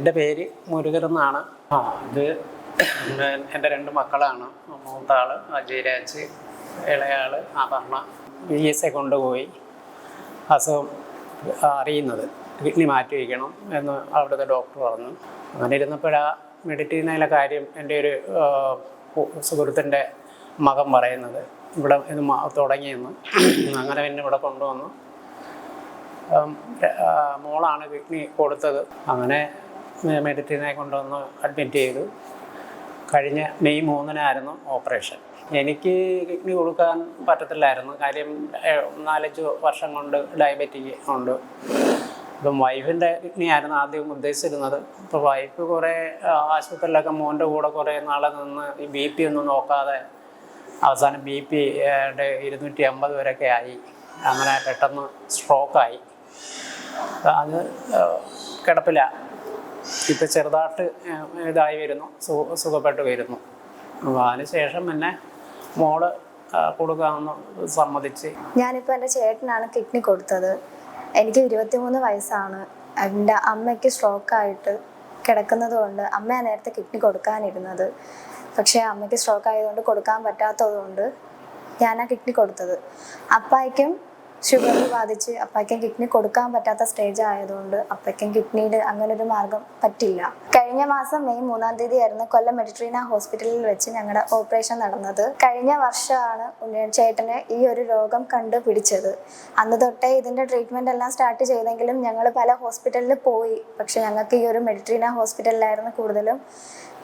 എന്റെ പേര് മുരുകൻ എന്നാണ്. ആ ഇത് എന്റെ രണ്ട് മക്കളാണ്. മൂത്ത ആൾ അജയരാജ് ഇളയാൾ അപർണ. ബി എസ് എ കൊണ്ടുപോയി. അസുഖം അറിയുന്നത്. കിഡ്നി മാറ്റി വയ്ക്കണം എന്ന് അവിടുത്തെ ഡോക്ടർ പറഞ്ഞു. അങ്ങനെ ഇരുന്നപ്പോഴാണ് മെഡിറ്റീനയിലെ കാര്യം എന്റെ ഒരു സുഹൃത്തിന്റെ മകൻ പറയുന്നത്. ഇവിടെ ഇത് തുടങ്ങിയെന്ന്. അങ്ങനെ പിന്നെ ഇവിടെ കൊണ്ടുവന്നു. മോളാണ് കിഡ്നി കൊടുത്തത്. അങ്ങനെ മെഡിറ്റിനെ കൊണ്ടുവന്ന് അഡ്മിറ്റ് ചെയ്തു. കഴിഞ്ഞ മെയ് മൂന്നിനായിരുന്നു ഓപ്പറേഷൻ എനിക്ക് കിഡ്നി കൊടുക്കാൻ പറ്റത്തില്ലായിരുന്നു. കാര്യം നാലഞ്ച് വർഷം കൊണ്ട് ഡയബറ്റിക് ഉണ്ട്. ഇപ്പം വൈഫിന്റെ കിഡ്നി ആയിരുന്നു ആദ്യം ഉദ്ദേശിച്ചിരുന്നത്. ഇപ്പോൾ വൈഫ് കുറേ ആശുപത്രിയിലൊക്കെ മോന്റെ കൂടെ കുറേ നാളെ നിന്ന് ഈ ബി പി ഒന്നും നോക്കാതെ അവസാനം ബി പി ഇരുന്നൂറ്റി അമ്പത് വരെയൊക്കെ ആയി. അങ്ങനെ പെട്ടെന്ന് സ്ട്രോക്കായി അത് കിടപ്പില്ല ഇപ്പം ചെറുതായിട്ട് ഇതായി വരുന്നു. സുഖപ്പെട്ട് വരുന്നു. അപ്പോൾ അതിനുശേഷം പിന്നെ മോൾ ആ, കൊടുക്കാമെന്ന് സമ്മതിച്ച്. ഞാനിപ്പോൾ എന്റെ ചേട്ടനാണ് കിഡ്നി കൊടുത്തത്. എനിക്ക് ഇരുപത്തിമൂന്ന് വയസ്സാണ്. എന്റെ അമ്മയ്ക്ക് സ്ട്രോക്കായിട്ട് കിടക്കുന്നത് കൊണ്ട് അമ്മയാണ് നേരത്തെ കിഡ്നി കൊടുക്കാനിരുന്നത്. പക്ഷേ അമ്മയ്ക്ക് സ്ട്രോക്ക് ആയതുകൊണ്ട് കൊടുക്കാൻ പറ്റാത്തത് കൊണ്ട് ഞാനാ കിഡ്നി കൊടുത്തത്. അപ്പായ്ക്കും ഷുഗർ ബാധിച്ച് അപ്പയ്ക്കും കിഡ്നി കൊടുക്കാൻ പറ്റാത്ത സ്റ്റേജ് ആയതുകൊണ്ട് അപ്പയ്ക്കും കിഡ്നിയിൽ അങ്ങനെ ഒരു മാർഗം പറ്റില്ല. കഴിഞ്ഞ മാസം മെയ് മൂന്നാം തീയതി ആയിരുന്നു കൊല്ലം മെഡിട്രീന ഹോസ്പിറ്റലിൽ വെച്ച് ഞങ്ങളുടെ ഓപ്പറേഷൻ നടന്നത്. കഴിഞ്ഞ വർഷമാണ് ഉണ്ണി- ചേട്ടന് ഈ ഒരു രോഗം കണ്ടുപിടിച്ചത്. അന്ന് തൊട്ടേ ഇതിന്റെ ട്രീറ്റ്മെന്റ് എല്ലാം സ്റ്റാർട്ട് ചെയ്തെങ്കിലും ഞങ്ങൾ പല ഹോസ്പിറ്റലിൽ പോയി. പക്ഷെ ഞങ്ങൾക്ക് ഈ ഒരു മെഡിട്രീന ഹോസ്പിറ്റലിലായിരുന്നു കൂടുതലും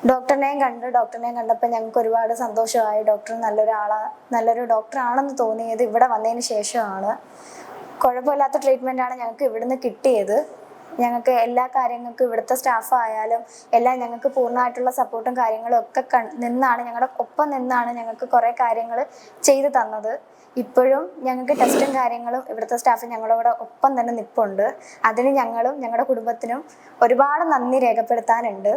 ഡോക്ടറിനെയും കണ്ട് ഡോക്ടറിനെയും കണ്ടപ്പോൾ ഞങ്ങൾക്ക് ഒരുപാട് സന്തോഷമായി. ഡോക്ടർ നല്ലൊരാളാ നല്ലൊരു ഡോക്ടറാണെന്ന് തോന്നിയത് ഇവിടെ വന്നതിന് ശേഷമാണ്. കുഴപ്പമില്ലാത്ത ട്രീറ്റ്മെന്റ് ആണ് ഞങ്ങൾക്ക് ഇവിടുന്ന് കിട്ടിയത്. ഞങ്ങൾക്ക് എല്ലാ കാര്യങ്ങൾക്കും ഇവിടുത്തെ സ്റ്റാഫ് ആയാലും എല്ലാം ഞങ്ങൾക്ക് പൂർണമായിട്ടുള്ള സപ്പോർട്ടും കാര്യങ്ങളും ഒക്കെ നിന്നാണ് ഞങ്ങളുടെ ഒപ്പം നിന്നാണ് ഞങ്ങൾക്ക് കുറേ കാര്യങ്ങൾ ചെയ്തു തന്നത്. ഇപ്പോഴും ഞങ്ങൾക്ക് ടെസ്റ്റും കാര്യങ്ങളും ഇവിടുത്തെ സ്റ്റാഫ് ഞങ്ങളോട് ഒപ്പം തന്നെ നിൽപ്പുണ്ട് അതിന് ഞങ്ങളും ഞങ്ങളുടെ കുടുംബത്തിനും ഒരുപാട് നന്ദി രേഖപ്പെടുത്താനുണ്ട്.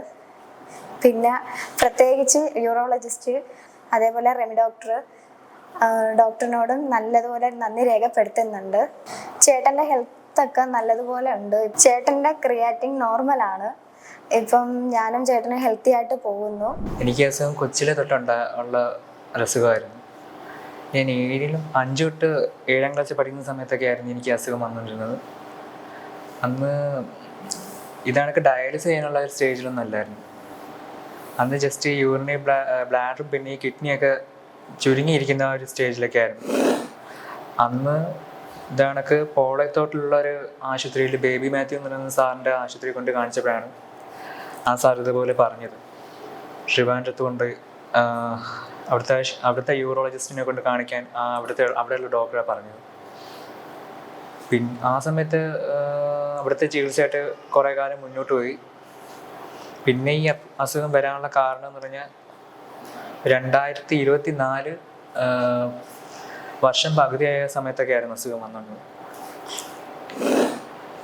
പിന്നെ പ്രത്യേകിച്ച് യൂറോളജിസ്റ്റ് അതേപോലെ റെമി ഡോക്ടർ ഡോക്ടറിനോടും നല്ലതുപോലെ നന്ദി രേഖപ്പെടുത്തുന്നുണ്ട്. ചേട്ടന്റെ ഹെൽത്തൊക്കെ നല്ലതുപോലെ ഉണ്ട്. ചേട്ടന്റെ ക്രിയാറ്റിംഗ് നോർമലാണ് ഇപ്പം ഞാനും ചേട്ടനും ഹെൽത്തി ആയിട്ട് പോകുന്നു. എനിക്ക് അസുഖം കൊച്ചിലെ തൊട്ടുണ്ട ഉള്ള അസുഖമായിരുന്നു. ഞാൻ ഏഴിലും അഞ്ച് തൊട്ട് ഏഴാം ക്ലാസ്സിൽ പഠിക്കുന്ന സമയത്തൊക്കെ ആയിരുന്നു എനിക്ക് അസുഖം വന്നുകൊണ്ടിരുന്നത്. അന്ന് ഇതാണൊക്കെ ഡയാലിസ് ചെയ്യാനുള്ള സ്റ്റേജിലൊന്നും അല്ലായിരുന്നു. അന്ന് ജസ്റ്റ് യൂറിനെ ബ്ലാഡറും പിന്നെ കിഡ്നിയൊക്കെ ചുരുങ്ങിയിരിക്കുന്ന ഒരു സ്റ്റേജിലൊക്കെ ആയിരുന്നു. അന്ന് ഇതാണക്ക് പോളയത്തോട്ടിലുള്ള ഒരു ആശുപത്രിയിൽ ബേബി മാത്യു എന്ന് പറയുന്ന സാറിന്റെ ആശുപത്രി കൊണ്ട് കാണിച്ചപ്പോഴാണ് ആ സാർ ഇതുപോലെ പറഞ്ഞത്. അടുത്ത് കൊണ്ട് അവിടുത്തെ അവിടുത്തെ യൂറോളജിസ്റ്റിനെ കൊണ്ട് കാണിക്കാൻ ആ അവിടുത്തെ അവിടെയുള്ള ഡോക്ടറെ പറഞ്ഞത്. പിന്നെ ആ സമയത്ത് അവിടുത്തെ ചികിത്സയായിട്ട് കുറേ കാലം മുന്നോട്ട് പോയി. പിന്നെ ഈ അസുഖം വരാനുള്ള കാരണം എന്ന് പറഞ്ഞാൽ രണ്ടായിരത്തി ഇരുപത്തി നാല് വർഷം പകുതിയായ സമയത്തൊക്കെ ആയിരുന്നു അസുഖം വന്നുകൊണ്ടത്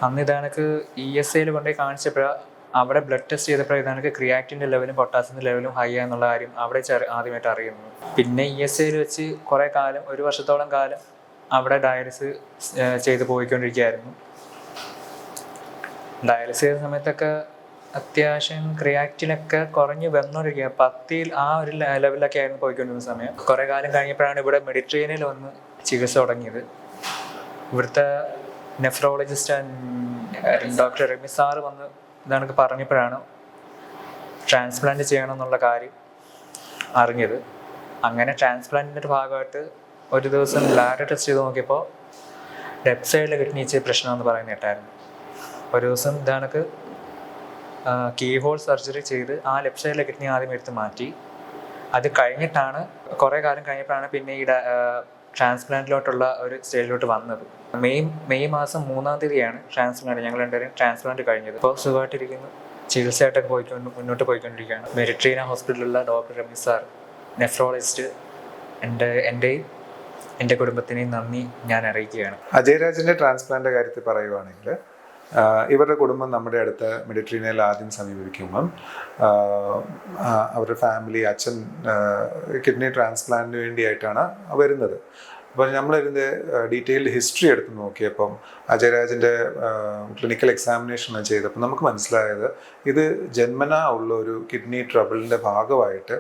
അന്ന് ഇതാണക്ക് ഇ എസ് ഐയിൽ കൊണ്ടുപോയി കാണിച്ചപ്പോഴാണ് അവിടെ ബ്ലഡ് ടെസ്റ്റ് ചെയ്തപ്പോൾ ഇതാണക്ക് ക്രിയാറ്റിന്റെ ലെവലും പൊട്ടാസിന്റെ ലെവലും ഹൈ ആണെന്നുള്ള കാര്യം അവിടെ ആദ്യമായിട്ട് അറിയുന്നു പിന്നെ ഇ എസ് ഐയിൽ വെച്ച് കുറേ കാലം ഒരു വർഷത്തോളം കാലം അവിടെ ഡയാലിസ് ചെയ്ത് പോയിക്കൊണ്ടിരിക്കുകയായിരുന്നു. ഡയാലിസിസ് ചെയ്ത സമയത്തൊക്കെ അത്യാവശ്യം ക്രിയാക്റ്റിനൊക്കെ കുറഞ്ഞ് വന്നുകൊണ്ടിരിക്കുക പത്തിൽ ആ ഒരു ലെവലൊക്കെ ആയിരുന്നു പോയിക്കൊണ്ടിരുന്ന സമയം. കുറേ കാലം കഴിഞ്ഞപ്പോഴാണ് ഇവിടെ മെഡിട്രേനിയൽ വന്ന് ചികിത്സ തുടങ്ങിയത്. ഇവിടുത്തെ nephrologist and doctor Rami sir വന്ന് ഇതാണ് പറഞ്ഞപ്പോഴാണ് ട്രാൻസ്പ്ലാന്റ് ചെയ്യണം എന്നുള്ള കാര്യം അറിഞ്ഞത്. അങ്ങനെ ട്രാൻസ്പ്ലാന്റിന്റെ ഭാഗമായിട്ട് ഒരു ദിവസം ബ്ലാഡ് ടെസ്റ്റ് ചെയ്ത് നോക്കിയപ്പോൾ ലെഫ്റ്റ് സൈഡിൽ കിഡ്നി ഇച്ചിരി പ്രശ്നമെന്ന് പറയുന്ന കേട്ടായിരുന്നു. ഒരു ദിവസം ഇതാണക്ക് കീ ഹോൾ സർജറി ചെയ്ത് ആ ലെഫ്റ്റ് സൈഡിലെ കിഡ്നി ആദ്യം എടുത്ത് മാറ്റി. അത് കഴിഞ്ഞിട്ടാണ് കുറേ കാലം കഴിഞ്ഞപ്പോഴാണ് പിന്നെ ഈ ട്രാൻസ്പ്ലാന്റിലോട്ടുള്ള ഒരു സ്റ്റേജിലോട്ട് വന്നത്. മെയ് മെയ് മാസം മൂന്നാം തീയതിയാണ് ട്രാൻസ്പ്ലാന്റ് ഞങ്ങൾ രണ്ടുപേരും ട്രാൻസ്പ്ലാന്റ് കഴിഞ്ഞത്. ഇപ്പോൾ സുഖമായിട്ടിരിക്കുന്നു. ചികിത്സയായിട്ടൊക്കെ പോയിക്കൊണ്ട് മുന്നോട്ട് പോയിക്കൊണ്ടിരിക്കുകയാണ്. മെറിട്രീന ഹോസ്പിറ്റലിലുള്ള ഡോക്ടർ രമീസ് സാർ നെഫ്രോളജിസ്റ്റ്. എന്റെ എന്റെയും എന്റെ കുടുംബത്തിനെയും നന്ദി ഞാൻ അറിയിക്കുകയാണ്. അജയരാജിന്റെ ട്രാൻസ്പ്ലാന്റ് കാര്യത്തിൽ പറയുവാണെങ്കിൽ ഇവരുടെ കുടുംബം നമ്മുടെ അടുത്ത് മെഡിട്രീനിയൽ ആദ്യം സമീപിക്കുമ്പം അവരുടെ ഫാമിലി അച്ഛൻ കിഡ്നി ട്രാൻസ്പ്ലാന്റിന് വേണ്ടിയായിട്ടാണ് വരുന്നത്. അപ്പോൾ നമ്മളിതിന്റെ ഡീറ്റെയിൽഡ് ഹിസ്റ്ററി എടുത്ത് നോക്കിയപ്പം അജയരാജിന്റെ ക്ലിനിക്കൽ എക്സാമിനേഷൻ ചെയ്തപ്പോൾ നമുക്ക് മനസ്സിലായത് ഇത് ജന്മനാ ഉള്ള ഒരു കിഡ്നി ട്രബിളിന്റെ ഭാഗമായിട്ട്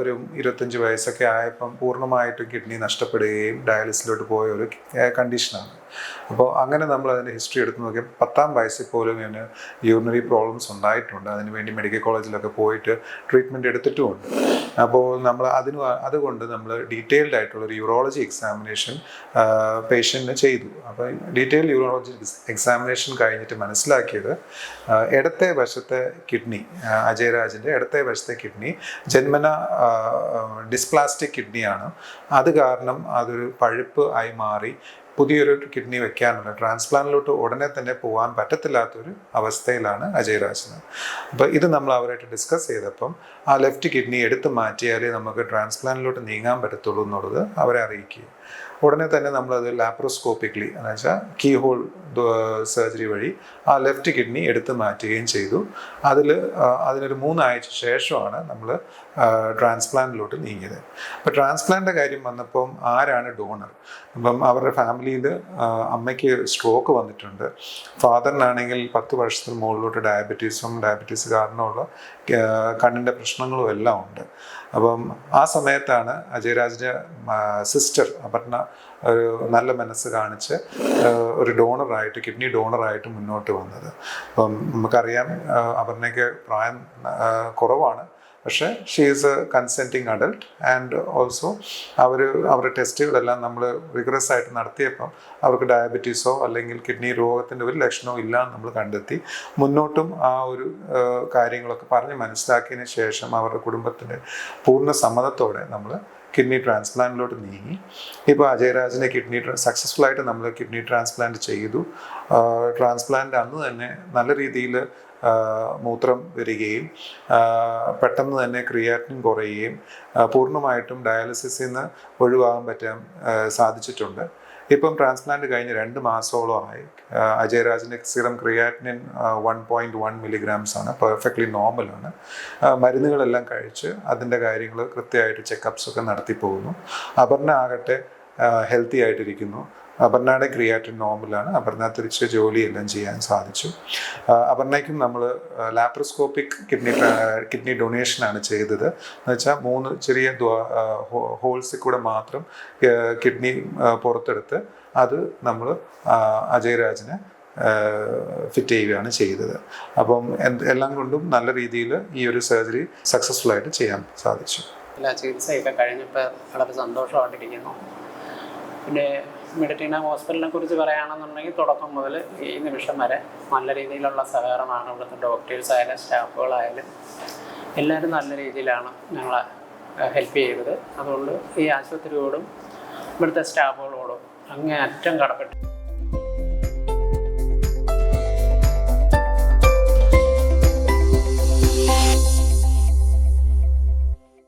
ഒരു ഇരുപത്തഞ്ച് വയസ്സൊക്കെ ആയപ്പം പൂർണമായിട്ടും കിഡ്നി നഷ്ടപ്പെടുകയും ഡയാലിസിലോട്ട് പോയ ഒരു കണ്ടീഷനാണ്. അപ്പോൾ അങ്ങനെ നമ്മൾ അതിന്റെ ഹിസ്റ്ററി എടുത്ത് നോക്കി പത്താം വയസ്സിൽ പോലും ഇവന് യൂറിനറി പ്രോബ്ലംസ് ഉണ്ടായിട്ടുണ്ട്. അതിനുവേണ്ടി മെഡിക്കൽ കോളേജിലൊക്കെ പോയിട്ട് ട്രീറ്റ്മെന്റ് എടുത്തിട്ടുമുണ്ട്. അപ്പോൾ നമ്മൾ അതിന് അതുകൊണ്ട് നമ്മൾ ഡീറ്റെയിൽഡ് ആയിട്ടുള്ള ഒരു യൂറോളജി എക്സാമിനേഷൻ പേഷ്യന്റിന് ചെയ്തു. അപ്പോൾ ഡീറ്റെയിൽഡ് യൂറോളജി എക്സാമിനേഷൻ കഴിഞ്ഞിട്ട് മനസ്സിലാക്കിയത് ഇടത്തെ വശത്തെ കിഡ്നി അജയരാജിന്റെ ഇടത്തെ വശത്തെ കിഡ്നി ജന്മന ഡിസ്പ്ലാസ്റ്റിക് കിഡ്നിയാണ് അത് കാരണം അതൊരു പഴുപ്പ് ആയി മാറി പുതിയൊരു കിഡ്നി വെക്കാനുള്ള ട്രാൻസ്പ്ലാന്റിലോട്ട് ഉടനെ തന്നെ പോകാൻ പറ്റത്തില്ലാത്തൊരു അവസ്ഥയിലാണ് അജയരാജന്. അപ്പോൾ ഇത് നമ്മൾ അവരായിട്ട് ഡിസ്കസ് ചെയ്തപ്പം ആ ലെഫ്റ്റ് കിഡ്നി എടുത്ത് മാറ്റിയാലേ നമുക്ക് ട്രാൻസ്പ്ലാന്റിലോട്ട് നീങ്ങാൻ പറ്റത്തുള്ളൂ എന്നുള്ളത് അവരെ അറിയിക്കുക ഉടനെ തന്നെ നമ്മളത് ലാപ്രോസ്കോപ്പിക്കലി എന്ന് വെച്ചാൽ കീ ഹോൾ സർജറി വഴി ആ ലെഫ്റ്റ് കിഡ്നി എടുത്തു മാറ്റുകയും ചെയ്തു. അതിൽ അതിനൊരു മൂന്നാഴ്ച ശേഷമാണ് നമ്മൾ ട്രാൻസ്പ്ലാന്റിലോട്ട് നീങ്ങിയത്. അപ്പോൾ ട്രാൻസ്പ്ലാന്റിന്റെ കാര്യം വന്നപ്പം ആരാണ് ഡോണർ അപ്പം അവരുടെ ഫാമിലിയിൽ അമ്മയ്ക്ക് സ്ട്രോക്ക് വന്നിട്ടുണ്ട്. ഫാദറിനാണെങ്കിൽ പത്ത് വർഷത്തിന് മുകളിലോട്ട് ഡയബറ്റീസും ഡയബറ്റീസ് കാരണമുള്ള കണ്ണിന്റെ പ്രശ്നങ്ങളും എല്ലാം ഉണ്ട്. അപ്പം ആ സമയത്താണ് അജയരാജിന്റെ സിസ്റ്റർ അപർണ ഒരു നല്ല മനസ്സ് കാണിച്ച് ഒരു ഡോണറായിട്ട് കിഡ്നി ഡോണറായിട്ട് മുന്നോട്ട് വന്നത്. അപ്പം നമുക്കറിയാം അപർണയ്ക്ക് പ്രായം കുറവാണ്. പക്ഷേ she is a consenting adult and also അവർ അവരുടെ ടെസ്റ്റുകളെല്ലാം നമ്മൾ റിഗ്രസ് ആയിട്ട് നടത്തിയപ്പം അവർക്ക് ഡയബറ്റീസോ അല്ലെങ്കിൽ കിഡ്നി രോഗത്തിന്റെ ഒരു ലക്ഷണവും ഇല്ല എന്ന് നമ്മൾ കണ്ടെത്തി. മുന്നോട്ടും ആ ഒരു കാര്യങ്ങളൊക്കെ പറഞ്ഞ് മനസ്സിലാക്കിയതിന് ശേഷം അവരുടെ കുടുംബത്തിന്റെ പൂർണ സമ്മതത്തോടെ നമ്മൾ കിഡ്നി ട്രാൻസ്പ്ലാന്റിലോട്ട് നീങ്ങി. ഇപ്പോൾ അജയരാജിനെ കിഡ്നി സക്സസ്ഫുൾ ആയിട്ട് നമ്മൾ കിഡ്നി ട്രാൻസ്പ്ലാന്റ് ചെയ്തു. ട്രാൻസ്പ്ലാന്റ് അന്ന് തന്നെ നല്ല രീതിയിൽ മൂത്രം വരികയും പെട്ടെന്ന് തന്നെ ക്രിയാറ്റിൻ കുറയുകയും പൂർണമായിട്ടും ഡയാലിസിസിൽ നിന്ന് ഒഴിവാകാൻ പറ്റാൻ സാധിച്ചിട്ടുണ്ട്. ഇപ്പം ട്രാൻസ്പ്ലാന്റ് കഴിഞ്ഞ് രണ്ട് മാസത്തോളമായി ആയി അജയരാജിന്റെ serum creatinine one point one milligrams ആണ് പെർഫെക്റ്റ്ലി നോർമലാണ് മരുന്നുകളെല്ലാം കഴിച്ച് അതിന്റെ കാര്യങ്ങൾ കൃത്യമായിട്ട് ചെക്കപ്സ് ഒക്കെ നടത്തി പോകുന്നു അപർണ ആകട്ടെ ഹെൽത്തി ആയിട്ടിരിക്കുന്നു. അപർണയുടെ ക്രിയാറ്റിൻ നോർമലാണ് അപർണ തിരിച്ച് ജോലിയെല്ലാം ചെയ്യാൻ സാധിച്ചു. അപർണയ്ക്കും നമ്മൾ ലാപ്രോസ്കോപ്പിക് കിഡ്നി കിഡ്നി ഡൊണേഷനാണ് ചെയ്തത്. എന്ന് വെച്ചാൽ മൂന്ന് ചെറിയ ഹോൾസിൽ കൂടെ മാത്രം കിഡ്നി പുറത്തെടുത്ത് അത് നമ്മൾ അജയരാജിന് ഫിറ്റ് ചെയ്യുകയാണ് ചെയ്തത്. അപ്പം എല്ലാം കൊണ്ടും നല്ല രീതിയിൽ ഈ ഒരു സർജറി സക്സസ്ഫുൾ ആയിട്ട് ചെയ്യാൻ സാധിച്ചു. എല്ലാ ചികിത്സയൊക്കെ കഴിഞ്ഞപ്പോൾ വളരെ സന്തോഷമായിട്ടിരിക്കുന്നു. പിന്നെ മെഡിറ്റീന ഹോസ്പിറ്റലിനെ കുറിച്ച് പറയുകയാണെന്നുണ്ടെങ്കിൽ തുടക്കം മുതൽ ഈ നിമിഷം വരെ നല്ല രീതിയിലുള്ള സഹകരണമാണ് ഇവിടുത്തെ ഡോക്ടേഴ്സ് ആയാലും സ്റ്റാഫുകളായാലും എല്ലാവരും നല്ല രീതിയിലാണ് ഞങ്ങളെ ഹെൽപ്പ് ചെയ്തത്. അതുകൊണ്ട് ഈ ആശുപത്രിയോടും ഇവിടുത്തെ സ്റ്റാഫുകളോടും അങ്ങേ അറ്റം കടപ്പെട്ടു